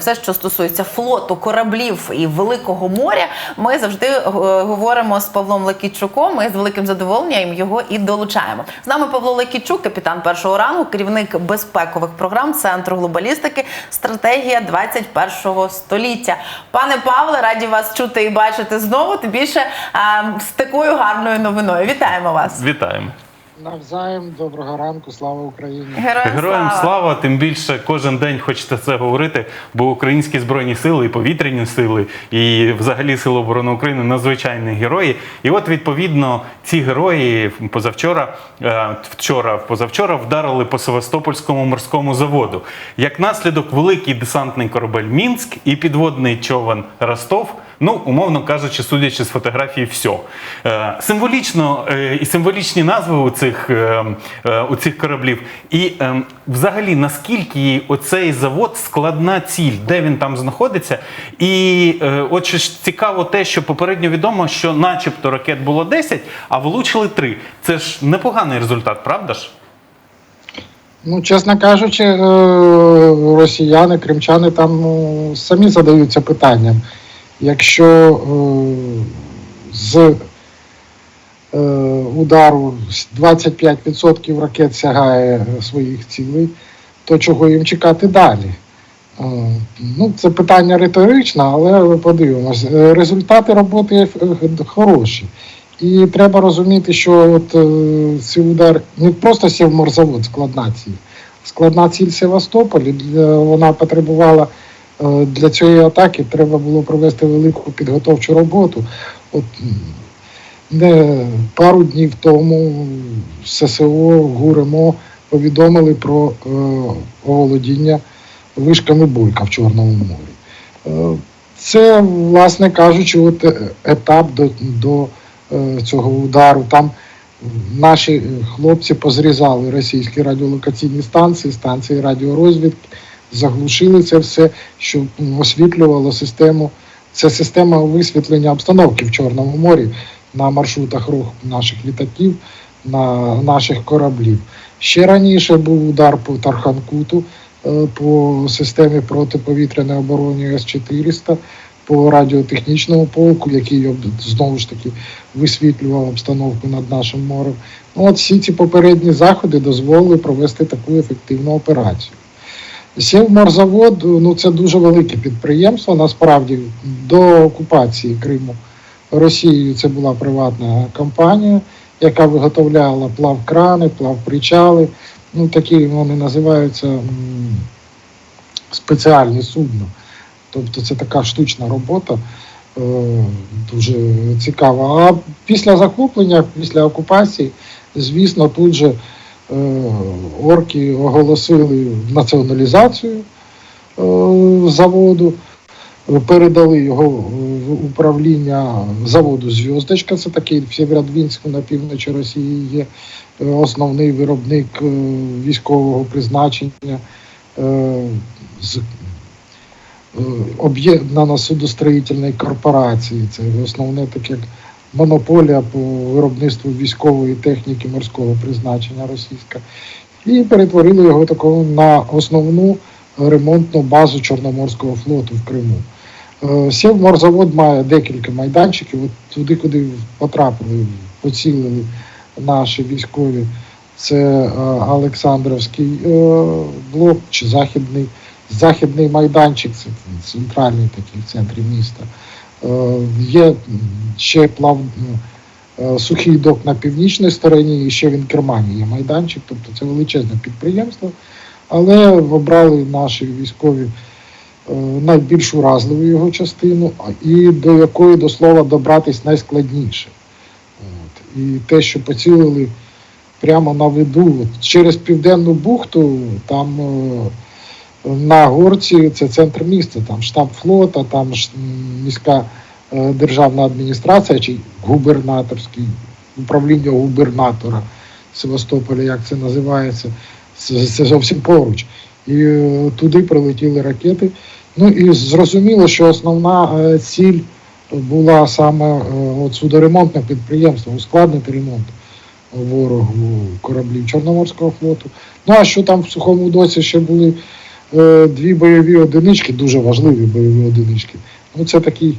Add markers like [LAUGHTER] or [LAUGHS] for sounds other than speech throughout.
Все, що стосується флоту, кораблів і великого моря, ми завжди е, говоримо з Павлом Лекічуком. Ми з великим задоволенням його і долучаємо. З нами Павло Лекічук, капітан першого рангу, керівник безпекових програм Центру глобалістики, стратегія 21 століття. Пане Павле, раді вас чути і бачити знову. Тим більше е, з такою гарною новиною. Вітаємо вас! Вітаємо. Навзаєм, доброго ранку, слава Україні. Героям, Героям слава, тим більше кожен день хочеться це говорити, бо українські збройні сили, і повітряні сили, і взагалі Сили оборони України надзвичайні герої. І от відповідно ці герої позавчора, е, вчора, позавчора вдарили по Севастопольському морському заводу. Як наслідок, великий десантний корабель Мінськ і підводний човен Ростов. Ну, умовно кажучи, судячи з фотографії, все. Символічно е, і символічні назви у цих, е, е, у цих кораблів. І взагалі, наскільки оцей завод складна ціль, де він там знаходиться. І от що цікаво те, що попередньо відомо, що начебто ракет було 10, а влучили 3. Це ж непоганий результат, правда ж? Ну, чесно кажучи, росіяни, кримчани там ну, самі задаються питанням. Якщо е, з е, удару 25% ракет сягає своїх цілей, то чого їм чекати далі? Е, Ну, це питання риторичне, але подивимось. Результати роботи хороші. І треба розуміти, що от цей удар не просто Сівморзавод, складна ціль. Складна ціль Севастополі. Вона потребувала для цієї атаки, треба було провести велику підготовчу роботу. От, не пару днів тому ССО ГУРМО повідомили про е, оволодіння вишками Буйка в Чорному морі. Е, це, власне кажучи, от е, етап до, до е, цього удару. Там наші е, хлопці позрізали російські радіолокаційні станції, станції радіорозвідки, заглушили це все, що освітлювало систему. Це система висвітлення обстановки в Чорному морі на маршрутах руху наших літаків, на наших кораблів. Ще раніше був удар по Тарханкуту е, по системі протиповітряної оборони С-400, по радіотехнічному полку, який знову ж таки висвітлював обстановку над нашим морем. Ну, от всі ці попередні заходи дозволили провести таку ефективну операцію. Сівморзавод ну це дуже велике підприємство. Насправді до окупації Криму Росією це була приватна компанія, яка виготовляла плавкрани, плавпричали. Ну такі вони називаються спеціальні судна. Тобто це така штучна робота, е, дуже цікава. А після захоплення, після окупації, звісно, тут же орки оголосили націоналізацію е, заводу, передали його в управління заводу Зв'яздочка, це такий в Сєвєродвінську на півночі Росії є е, основний виробник е, військового призначення. е, з е, об'єднана судостроїтельної корпорації. Це основне таке монополія по виробництву військової техніки морського призначення російська. І перетворили його такого на основну ремонтну базу Чорноморського флоту в Криму. Е, Сівморзавод має декілька майданчиків. От туди, куди потрапили, поцілили наші військові. Це е, Олександровський е, блок чи західний західний майданчик, це центральний такий в центрі міста. Е, Є ще плав е, сухий док на північній стороні, і ще в Інкермані є майданчик, тобто це величезне підприємство. Але обрали наші військові е, найбільш уразливу його частину, і до якої до слова добратись найскладніше. От. І те, що поцілили прямо на виду, через південну бухту, там. На горці це центр міста, там штаб флота, там міська е, державна адміністрація чи губернаторський управління губернатора Севастополя, як це називається, це, це зовсім поруч. І е, туди прилетіли ракети. Ну і зрозуміло, що основна е, ціль була саме от судоремонтне підприємство, ускладнити ремонт ворогу кораблів Чорноморського флоту. Ну а що там в сухому доці ще були дві бойові одинички, дуже важливі бойові одинички. Ну, це такий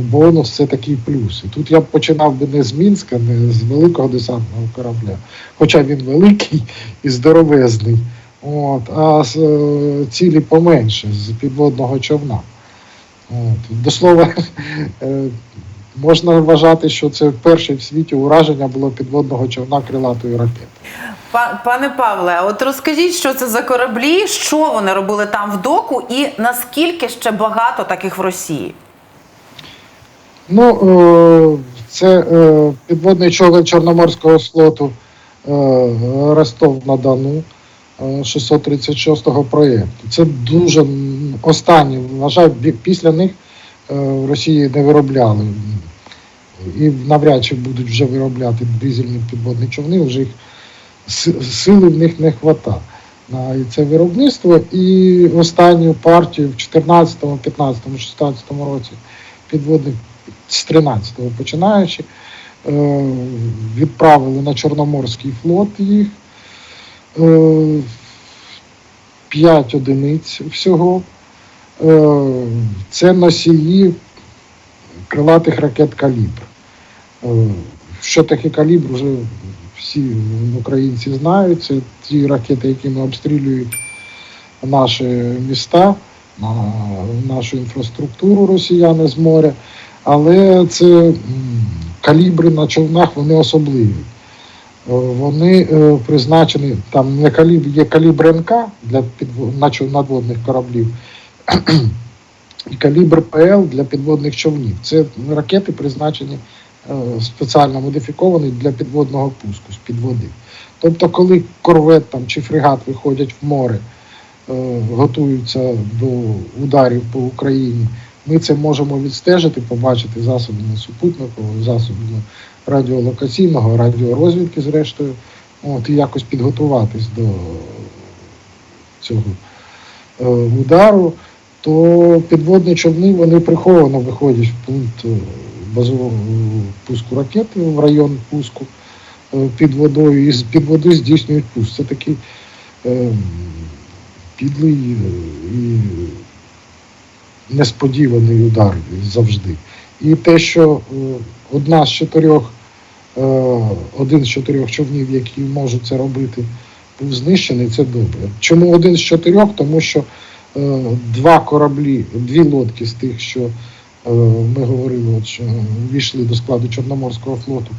бонус, це такий плюс. І тут я б починав би не з Мінська, не з великого десантного корабля, хоча він великий і здоровезний. От, а з е, цілі поменше, з підводного човна. От. До слова, [LAUGHS] е, можна вважати, що це перше в світі ураження було підводного човна крилатої ракети. Па- Пане Павле, от розкажіть, що це за кораблі, що вони робили там в доку, і наскільки ще багато таких в Росії? Ну, е, це е, підводний човен Чорноморського флоту е, Ростов на Дону е, 636-го проєкту. Це дуже останні, вважаю, бі- після них в Росії не виробляли. І навряд чи будуть вже виробляти дизельні підводні човни, вже їх сили в них не вистачає на це виробництво. І останню партію в 14, 15, 16 році підводних з 13-го починаючи, е, відправили на Чорноморський флот їх. Е, П'ять одиниць всього. Е, Це носії крилатих ракет калібр. Е, Що таке калібр, вже всі українці знають. Це ті ракети, якими обстрілюють наші міста, нашу інфраструктуру росіяни з моря. Але це калібри на човнах, вони особливі. Е, Вони призначені, там не калібр, є калібр НК для надводних кораблів, і калібр ПЛ для підводних човнів. Це ракети призначені е, спеціально модифіковані для підводного пуску з під води. Тобто, коли корвет там, чи фрегат виходять в море, е, готуються до ударів по Україні, ми це можемо відстежити, побачити засобами супутникового, засобами радіолокаційного, радіорозвідки, зрештою, от, і якось підготуватись до цього е, удару, то підводні човни вони приховано виходять в пункт е, базового пуску ракети в район пуску е, під водою і з під води здійснюють пуск. Це такий е, підлий е, і несподіваний удар завжди. І те, що е, одна з чотирьох, е, один з чотирьох човнів, які можуть це робити, був знищений, це добре. Чому один з чотирьох? Тому що е, два кораблі, дві лодки з тих, що е, ми говорили, що війшли до складу Чорноморського флоту,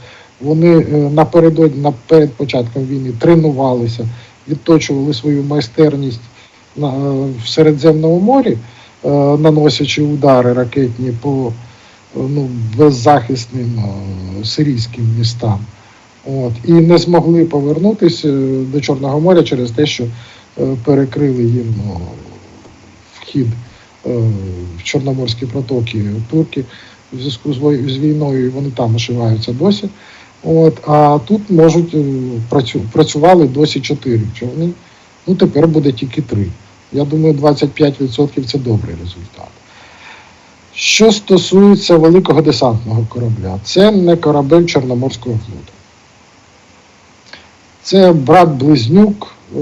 вони е, напередодні, на- перед початком війни тренувалися, відточували свою майстерність в Середземному морі, е, наносячи удари ракетні по е, ну, беззахисним е, сирійським містам. От, і не змогли повернутися е, до Чорного моря через те, що е, перекрили їм вхід е, в Чорноморські протоки турки в зв'язку з війною, вони там ошиваються досі. От, а тут можуть е, працю, працювали досі чотири човни. Ну тепер буде тільки три. Я думаю, 25% це добрий результат. Що стосується великого десантного корабля, це не корабель Чорноморського флоту. Це брат-близнюк е,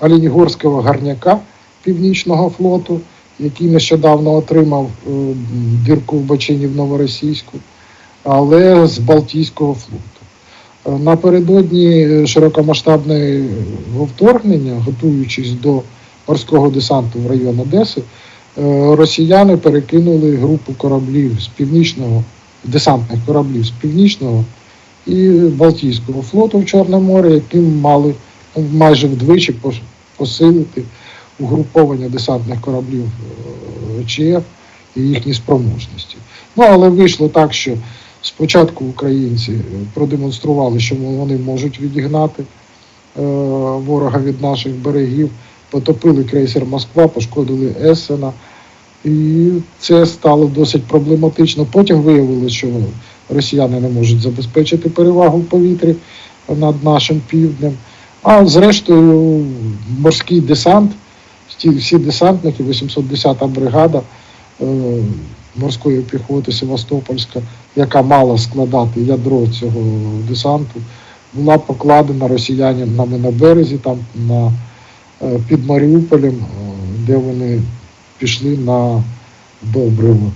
Оленігорського гарняка Північного флоту, який нещодавно отримав е, дірку в бочині в Новоросійську, але з Балтійського флоту. Е, Напередодні широкомасштабного вторгнення, готуючись до морського десанту в район Одеси, е, росіяни перекинули групу кораблів з північного, десантних кораблів з північного і Балтійського флоту в Чорне море, яким мали майже вдвічі посилити угруповання десантних кораблів е, ЧФ і їхні спроможності. Ну але вийшло так, що спочатку українці е, продемонстрували, що вони можуть відігнати е, ворога від наших берегів, потопили крейсер Москва, пошкодили Есена. І це стало досить проблематично. Потім виявилося, що росіяни не можуть забезпечити перевагу в повітрі над нашим півднем. А зрештою, морський десант, всі, десантники, 810-та бригада е, морської піхоти Севастопольська, яка мала складати ядро цього десанту, була покладена росіянами на березі, там на е, під Маріуполем, е, де вони пішли на добриво.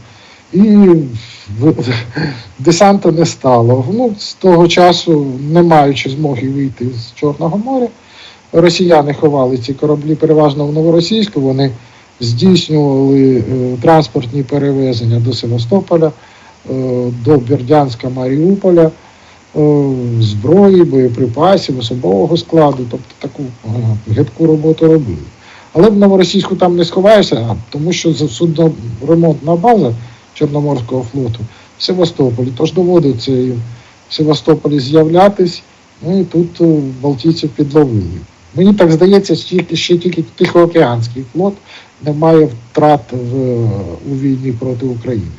І [LAUGHS] десанта не стало. Ну, з того часу, не маючи змоги вийти з Чорного моря, росіяни ховали ці кораблі переважно в Новоросійську. Вони здійснювали е, транспортні перевезення до Севастополя, е, до Бердянська, Маріуполя, е, зброї, боєприпасів, особового складу, тобто таку гидку роботу робили. Але в Новоросійську там не сховаєшся, тому що за- судноремонтна база Чорноморського флоту в Севастополі. Тож доводиться їм в Севастополі з'являтись, ну і тут балтійців підловили. Мені так здається, що ще тільки Тихоокеанський флот не має втрат в, у війні проти України.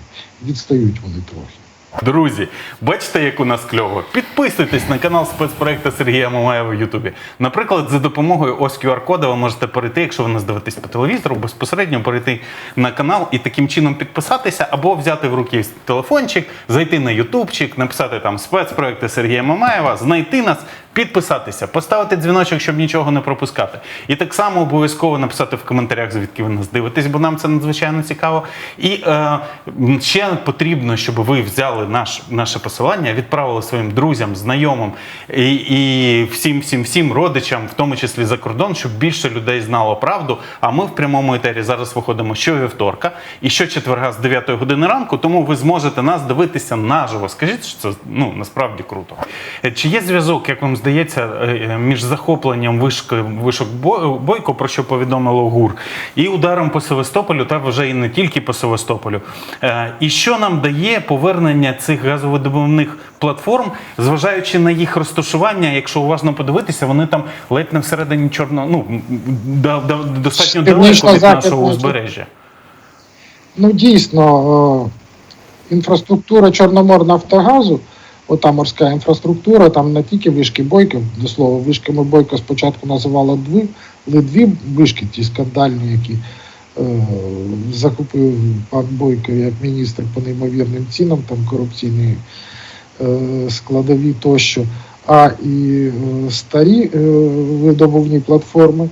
Відстають вони трохи. Друзі, бачите, як у нас кльово? Підписуйтесь на канал спецпроекту Сергія Мамаєва в Ютубі. Наприклад, за допомогою ось QR-кода ви можете перейти, якщо ви нас дивитесь по телевізору, безпосередньо перейти на канал і таким чином підписатися, або взяти в руки телефончик, зайти на Ютубчик, написати там спецпроекти Сергія Мамаєва, знайти нас, підписатися, поставити дзвіночок, щоб нічого не пропускати. І так само обов'язково написати в коментарях, звідки ви нас дивитесь, бо нам це надзвичайно цікаво. І е, ще потрібно, щоб ви взяли наш, наше посилання, відправили своїм друзям, знайомим і, і всім, всім, всім родичам, в тому числі за кордон, щоб більше людей знало правду. А ми в прямому етері зараз виходимо щовівторка і щочетверга з 9 години ранку, тому ви зможете нас дивитися наживо. Скажіть, що це ну насправді круто. Е, Чи є зв'язок, як вам здається, е, е, між захопленням вишки, вишок Бо- Бойко, про що повідомило ГУР, і ударом по Севастополю, та вже і не тільки по Севастополю? Е, І що нам дає повернення цих газовидобувних платформ, зважаючи на їх розташування, якщо уважно подивитися, вони там ледь не всередині чорного, ну достатньо далеко від нашого узбережжя. Ну, дійсно, інфраструктура Чорноморнафтогазу, ота морська інфраструктура, там не тільки вишки Бойко, до слова, вишками Бойко спочатку називала дві, але дві вишки, ті скандальні, які е, закупив пан Бойко як міністр по неймовірним цінам, там корупційні е, складові тощо, а і е, старі е, видобувні платформи.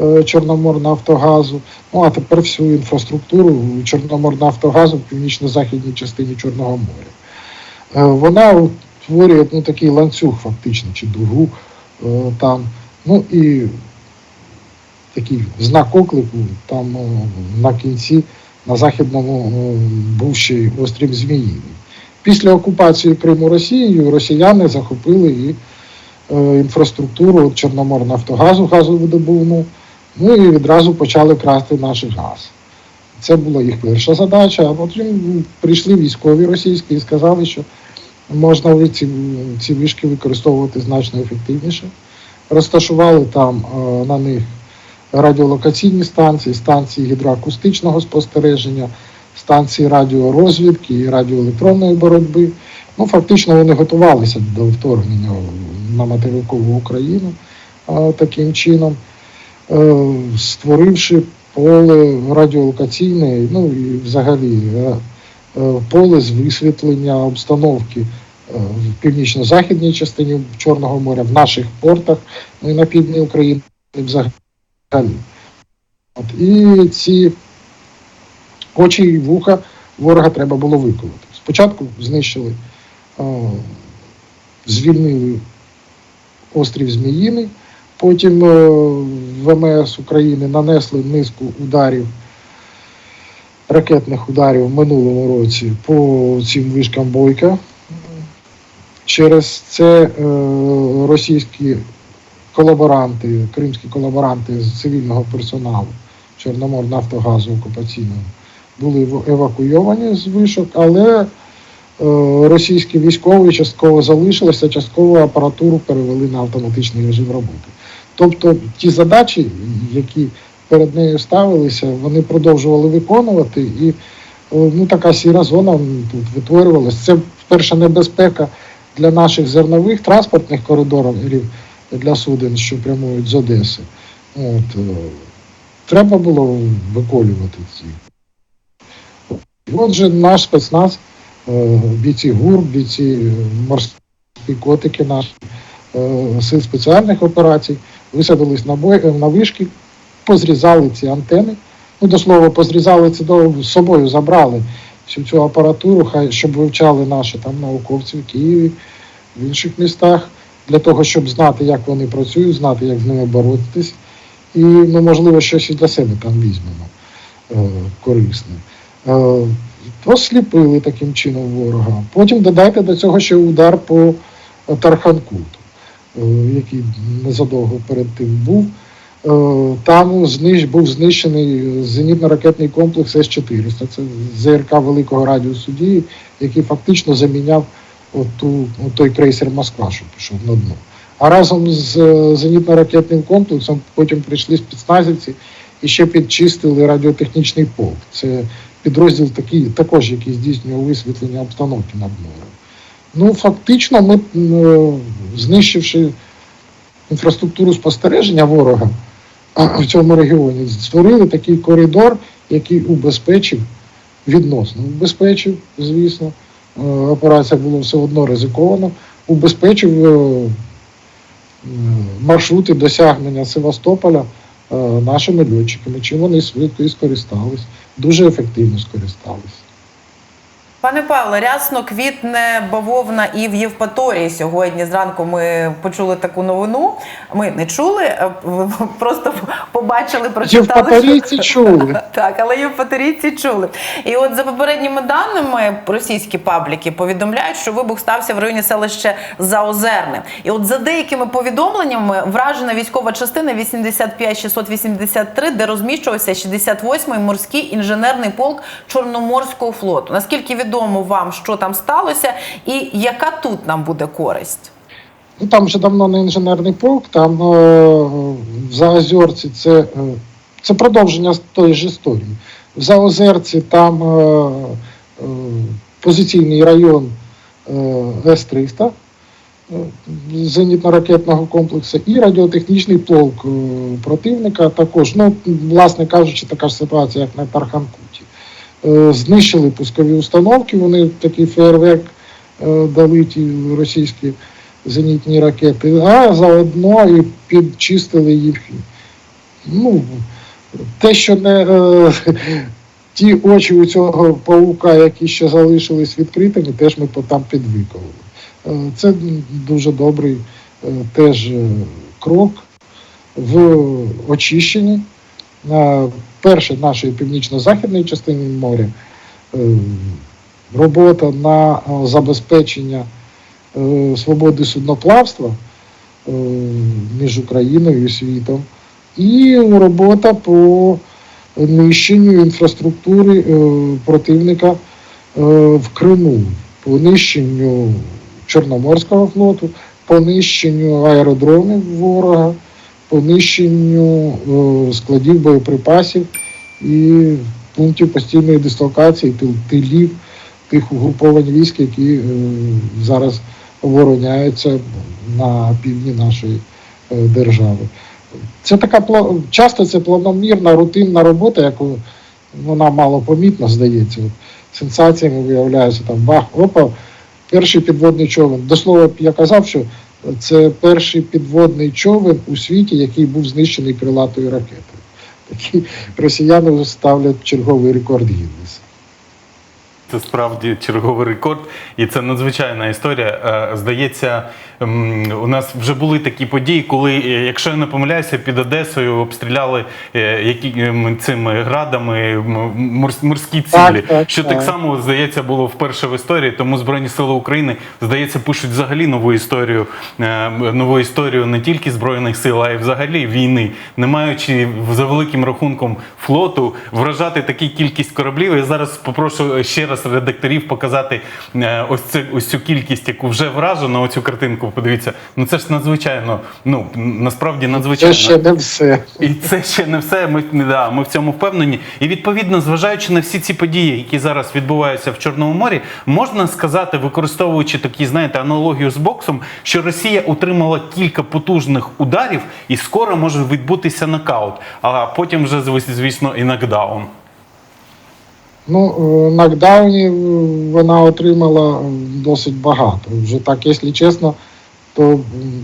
е, Чорноморнафтогазу. Ну а тепер всю інфраструктуру Чорноморнафтогазу в північно-західній частині Чорного моря. Е, Вона утворює ну, такий ланцюг, фактично, чи дугу е, там. Ну і такий знак оклику там е, на кінці, на західному був ще острів Зміїний. Після окупації Криму Росією росіяни захопили і інфраструктуру Чорноморнафтогазу, газовидобувну, ну і відразу почали красти наш газ. Це була їх перша задача, а потім прийшли військові російські і сказали, що можна ці, ці вишки використовувати значно ефективніше. Розташували там е, на них радіолокаційні станції, станції гідроакустичного спостереження, станції радіорозвідки і радіоелектронної боротьби. Ну, фактично вони готувалися до вторгнення на материкову Україну е, таким чином, е, створивши поле радіолокаційне, ну і взагалі е, е, поле з висвітлення обстановки е, в північно-західній частині Чорного моря, в наших портах, ну і на півдні України взагалі. От, і ці очі і вуха ворога треба було виконати. Спочатку знищили, звільнили острів Зміїний, потім ВМС України нанесли низку ударів, ракетних ударів в минулому році по цим вишкам Бойка. Через це е, російські колаборанти, кримські колаборанти з цивільного персоналу Чорноморнафтогазу окупаційного були евакуйовані з вишок, але е, російські військові частково залишилися, частково апаратуру перевели на автоматичний режим роботи. Тобто ті задачі, які перед нею ставилися, вони продовжували виконувати, і е, ну, така сіра зона тут витворювалася. Це перша небезпека для наших зернових транспортних коридорів для суден, що прямують з Одеси. От, е, треба було виколювати ці. Отже, наш спецназ, е, бійці ГУР, бійці морські котики наші, сил спеціальних операцій, висадились на, бой, е, на вишки позрізали ці антени. Ну, до слова, позрізали це з собою, забрали всю цю апаратуру, хай щоб вивчали наші там науковці в Києві, в інших містах, для того, щоб знати, як вони працюють, знати, як з ними боротися. І, ну, можливо, щось і для себе там візьмемо е, корисне. Е, Осліпили таким чином ворога. Потім додайте до цього ще удар по е, Тарханкуту, е, який незадовго перед тим був. Е, Там знищ, був знищений зенітно-ракетний комплекс С-400. Це ЗРК великого радіусу дії, який фактично заміняв оту, той крейсер Москва, що пішов на дно. А разом з е, зенітно-ракетним комплексом потім прийшли спецназівці і ще підчистили радіотехнічний полк. Це підрозділ такий, також, який здійснює висвітлення обстановки над морем. Ну, фактично, ми, е, знищивши інфраструктуру спостереження ворога в цьому регіоні, створили такий коридор, який убезпечив, відносно убезпечив, звісно. Е, Операція була все одно ризикована, убезпечив е, е, маршрути досягнення Севастополя нашими льотчиками, чим вони швидко і скористались, дуже ефективно скористались. Пане Павле, рясно квітне бавовна і в Євпаторії. Сьогодні зранку ми почули таку новину. Ми не чули, просто побачили, прочитали. Євпаторійці чули. [LAUGHS] Так, але євпаторійці чули. І от за попередніми даними, російські пабліки повідомляють, що вибух стався в районі селища Заозерне. І от за деякими повідомленнями вражена військова частина 85683, де розміщувався 68-й морський інженерний полк Чорноморського флоту. Наскільки відомо вам, що там сталося, і яка тут нам буде користь? Ну там вже давно не інженерний полк, там е, в Заозерці це, е, це продовження тої ж історії. В Заозерці там е, е, позиційний район е, С-300 е, зенітно-ракетного комплексу і радіотехнічний полк е, противника також. Ну, власне кажучи, така ж ситуація, як на Тарханкуті. Е, знищили пускові установки, вони такий фейерверк е, дали ті російські зенітні ракети, а заодно і підчистили їх. Ну, те, що не е, [LAUGHS] ті очі у цього паука, які ще залишились відкритими, теж ми там підвикували. Це дуже добрий теж крок в очищенні. Перше нашої північно-західної частини моря. Е, робота на е, забезпечення е, свободи судноплавства між Україною і світом, і робота по нищенню інфраструктури противника в Криму, по нищенню Чорноморського флоту, по нищенню аеродромів ворога, по нищенню е, складів боєприпасів і пунктів постійної дислокації, тил- тилів тих угруповань військ, які е, зараз обороняються на півдні нашої е, держави. Це така часто це планомірна, рутинна робота, яку вона мало помітна, здається. Сенсаціями виявляється там бах, опа, перший підводний човен. До слова, я казав, що це перший підводний човен у світі, який був знищений крилатою ракетою. Такі росіяни ставлять черговий рекорд Гіннеса. Це справді черговий рекорд, і це надзвичайна історія. Е, Здається, у нас вже були такі події, коли, е, якщо я не помиляюся, під Одесою обстріляли е, цими градами морські цілі. що так. само здається було вперше в історії. Тому Збройні Сили України здається пишуть взагалі нову історію, нову історію не тільки збройних сил, а й взагалі війни, не маючи за великим рахунком флоту вражати таку кількість кораблів. Я зараз попрошу ще раз редакторів показати е, ось це ось цю кількість, яку вже вражено. Оцю картинку. Подивіться, ну це ж надзвичайно. Ну насправді надзвичайно. Це ще не все. І це ще не все. Ми, да, ми в цьому впевнені. І відповідно, зважаючи на всі ці події, які зараз відбуваються в Чорному морі, можна сказати, використовуючи такі, знаєте, аналогію з боксом, що Росія отримала кілька потужних ударів, і скоро може відбутися нокаут, а потім вже звісно і нокдаун. Ну, е, нокдаунів е, вона отримала е, досить багато. Вже так, якщо чесно, то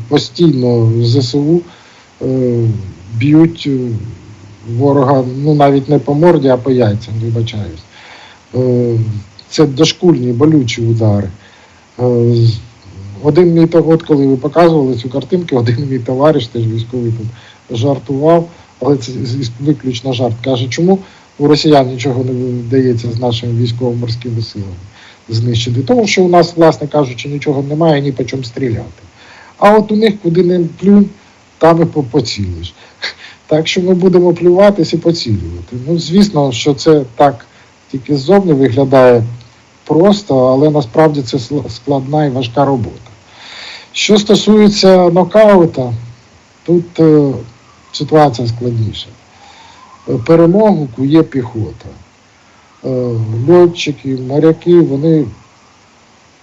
постійно ЗСУ е, б'ють ворога ну, навіть не по морді, а по яйцям, вибачаюсь. Це дошкульні, болючі удари. Один мій от коли ви показували цю картинку, [LAUGHS] один мій товариш, теж військовий тут жартував, але це виключно жарт. Каже, чому у росіян нічого не вдається з нашими військово-морськими силами знищити? Тому що у нас, власне кажучи, нічого немає, ні по чому стріляти. А от у них куди не плюнь, там і поцілиш. Так що ми будемо плюватись і поцілювати. Ну, звісно, що це так тільки ззовні виглядає просто, але насправді це складна і важка робота. Що стосується нокаута, тут е, ситуація складніша. Перемогу кує піхота. Е, льотчики, моряки, вони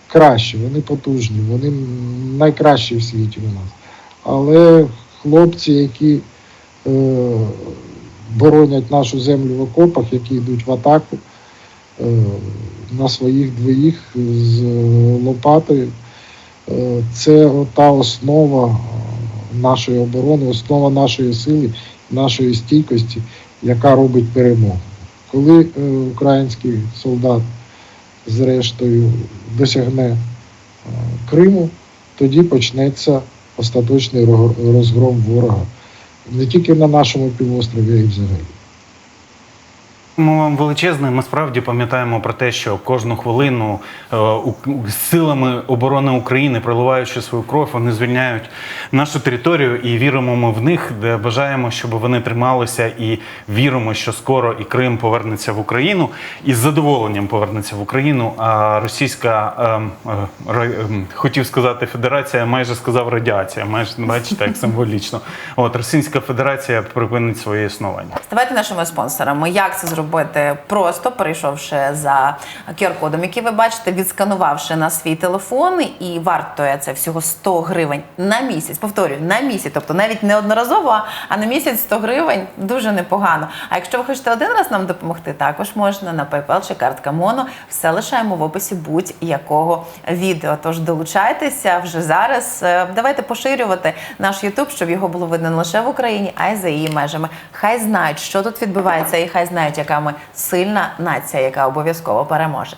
кращі, вони потужні, вони найкращі в світі у нас. Але хлопці, які е, боронять нашу землю в окопах, які йдуть в атаку е, на своїх двоїх з лопатою, це та основа нашої оборони, основа нашої сили, нашої стійкості, яка робить перемогу. Коли е, український солдат зрештою досягне е, Криму, тоді почнеться остаточний розгром ворога не тільки на нашому півострові, а й взагалі. Вам величезне. Ми справді пам'ятаємо про те, що кожну хвилину е, силами оборони України, проливаючи свою кров, вони звільняють нашу територію і віримо ми в них, де бажаємо, щоб вони трималися, і віримо, що скоро і Крим повернеться в Україну, і з задоволенням повернеться в Україну. А російська ем, е, ем, хотів сказати Федерація, майже сказав радіація. Майже бачите, як символічно. От Російська Федерація припинить своє існування. Ставайте нашими спонсорами. Як це зробити? Просто перейшовши за QR-кодом, який ви бачите, відсканувавши на свій телефон, і вартує це всього 100 гривень на місяць. Повторюю, на місяць, тобто навіть не одноразово, а на місяць 100 гривень дуже непогано. А якщо ви хочете один раз нам допомогти, також можна на PayPal чи картка Моно. Все лишаємо в описі будь-якого відео. Тож долучайтеся вже зараз. Е, Давайте поширювати наш YouTube, щоб його було видно не лише в Україні, а й за її межами. Хай знають, що тут відбувається, і хай знають, яка ми сильна нація, яка обов'язково переможе.